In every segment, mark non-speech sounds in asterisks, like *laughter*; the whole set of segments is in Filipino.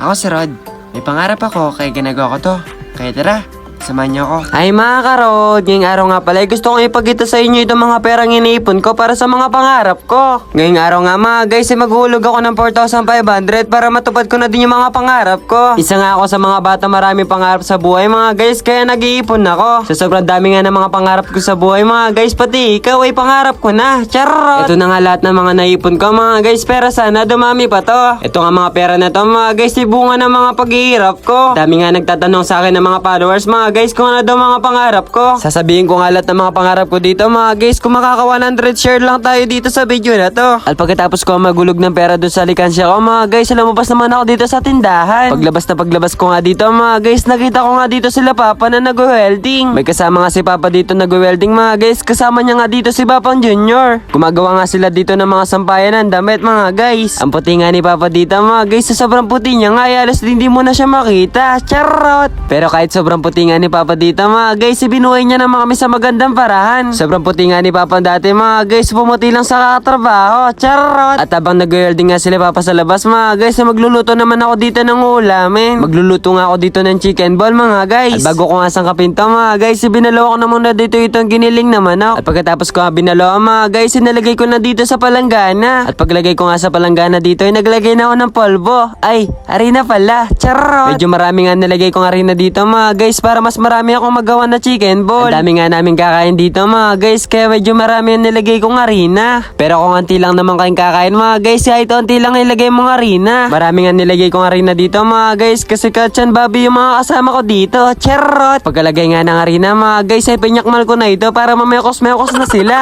Ako si Rod. May pangarap ako kaya ginagawa ko to. Kaya tara, samahan niyo ako. Ay mga karod, ngayong araw nga pala, eh, gusto kong ipagkita sa inyo itong mga perang iniipon ko para sa mga pangarap ko. Ngayong araw nga mga guys, eh, maghulog ako ng 4,500 para matupad ko na din yung mga pangarap ko. Isa nga ako sa mga bata marami pangarap sa buhay mga guys, kaya nag-iipon ako. Sa sobrang dami nga ng mga pangarap ko sa buhay mga guys, pati ikaw ay pangarap ko na. Charot! Ito na nga lahat ng mga naipon ko mga guys, pero sana dumami pa to. Ito nga mga pera na to mga guys, ay bunga ng mga paghihirap ko. Dami nga nagtatanong sa akin ng mga followers mga guys kung ano daw mga pangarap ko. Sasabihin ko nga lahat ng mga pangarap ko dito mga guys kung makaka 100 share lang tayo dito sa video na to. At pagkatapos ko magulog ng pera doon sa likansya ko mga guys, lumabas naman ako dito sa tindahan. Paglabas na paglabas ko nga dito mga guys, nakita ko nga dito sila papa na nag-welding. May kasama nga si papa dito nag-welding mga guys, kasama niya nga dito si Papang Junior. Gumagawa nga sila dito ng mga sampayan ng damit mga guys. Ang puti nga ni papa dito mga guys, sa sobrang puti niya nga, ay alas hindi mo na siya makita. Charot! Pero kahit sobrang puti nga ni papa dito mga guys, ibinuhay niya naman kami sa magandang parahan. Sobrang puti nga ni papa dati mga guys, pumuti lang sa katrabaho. Charot! At habang nag-welding nga sila papa sa labas mga guys, magluluto naman ako dito ng ulamin. Magluluto nga ako dito ng chicken ball mga guys. At bago ko nga sangkapin to mga guys, binalaw ko na muna dito itong giniling na manok. At pagkatapos ko nga binalaw mga guys, inalagay ko na dito sa palanggana. At paglagay ko nga sa palanggana dito, ay naglagay na ako ng polvo. Ay, harina pala. Charot! Medyo marami nga nilagay kong harina dito mga guys para mas marami akong magawa na chicken ball. Ang dami nga namin kakain dito mga guys, kaya medyo marami ang nilagay kong harina. Pero kung anti lang naman kayong kakain mga guys, kahit onti lang ilagay mong harina. Marami nga nilagay kong harina dito mga guys, kasi katsan babi yung mga kasama ko dito. Charot! Pagkalagay nga ng harina mga guys, ay pinyakmal ko na ito para mamayakos-mayakos na sila.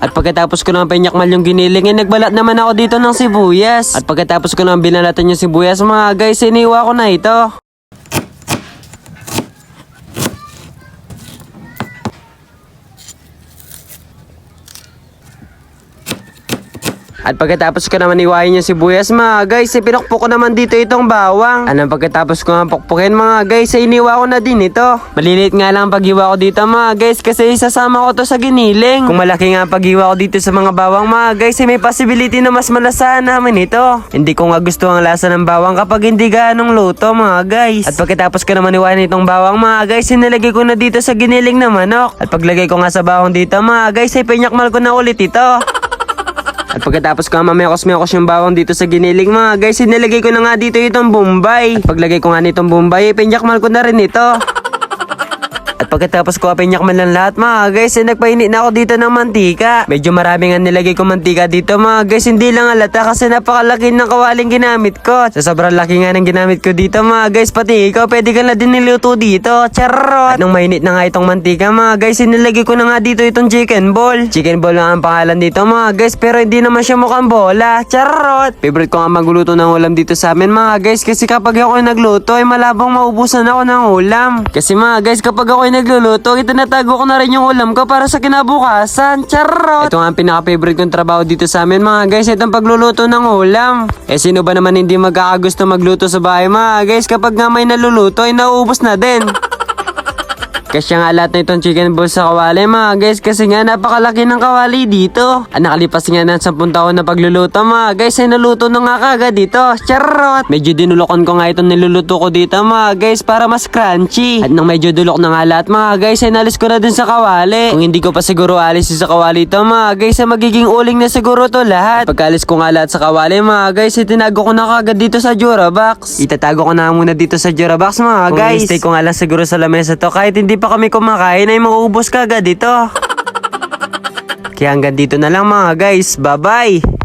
At pagkatapos ko naman pinyakmal yung giniling, eh, nagbalat naman ako dito ng sibuyas. At pagkatapos ko naman binalatan yung sibuyas, mga guys, iniwa ko na ito. At pagkatapos ko naman iwain yung sibuyas mga guys, eh, pinukpok ko naman dito itong bawang. Anong pagkatapos ko nga pukpukin mga guys, eh, iniwa ko na din ito. Maliliit nga lang ang pag-iwa ko dito mga guys, kasi isasama ko to sa giniling. Kung malaki nga pag-iwa ko dito sa mga bawang mga guys, eh, may possibility na mas malasahan namin ito. Hindi ko nga gusto ang lasa ng bawang kapag hindi ganong luto mga guys. At pagkatapos ko naman iwain itong bawang mga guys, sinilagay ko na dito sa giniling na manok. At paglagay ko nga sa bawang dito mga guys, ay pinyakmal ko na ulit ito. At pagkatapos ko nga mamayakos-mayakos yung bawang dito sa giniling mga guys, sinilagay ko na nga dito itong bombay. At paglagay ko nga nitong bombay, pinyakmal ko na rin ito. At pagkatapos ko pinyakmal ng lahat mga guys, eh, nagpainit na ako dito ng mantika. Medyo marami nga nilagay ko mantika dito mga guys, hindi lang alata kasi napakalaki ng kawaling ginamit ko. Sa sobrang laki nga ng ginamit ko dito mga guys, pati ikaw pwede ka na din niluto dito. Charot! At mainit na nga itong mantika mga guys, sinilagay ko na nga dito itong chicken ball. Chicken ball lang ang pangalan dito mga guys, pero hindi naman siya mukhang bola. Charot! Favorite ko nga magluto ng ulam dito sa amin mga guys, kasi kapag ako ay nagluto ay malabong maubusan ako ng ulam. Kasi mga guys, kapag ako ay nagluluto, itinatago ko na rin yung ulam ko para sa kinabukasan. Charot! Ito nga ang pinaka-favorite kong trabaho dito sa amin mga guys, itong pagluluto ng ulam. Eh sino ba naman hindi magkakagusto magluto sa bahay mga guys kapag nga may naluluto ay nauubos na din. *laughs* Kasi nga lahat na itong chicken balls sa kawali mga guys kasi nga napakalaki ng kawali dito. Ang nakalipas nga ng 10 taon na pagluluto mga guys ay naluto na nga kagad dito. Charot! Medyo dinulokan ko nga itong niluluto ko dito mga guys para mas crunchy. At nang medyo dulok na nga lahat mga guys ay nalis ko na din sa kawali. Kung hindi ko pa siguro alis sa kawali ito mga guys ay magiging uling na siguro to lahat. Pagkalis ko nga lahat sa kawali mga guys ay tinago ko na kagad dito sa Jurabox. Itatago ko na muna dito sa Jurabox mga guys. Kung stay ko nga lang siguro sa lamesa to kahit hindi pa kami kumakain ay mauubos kagad ito. *laughs* Kaya hanggang dito na lang mga guys. Bye-bye!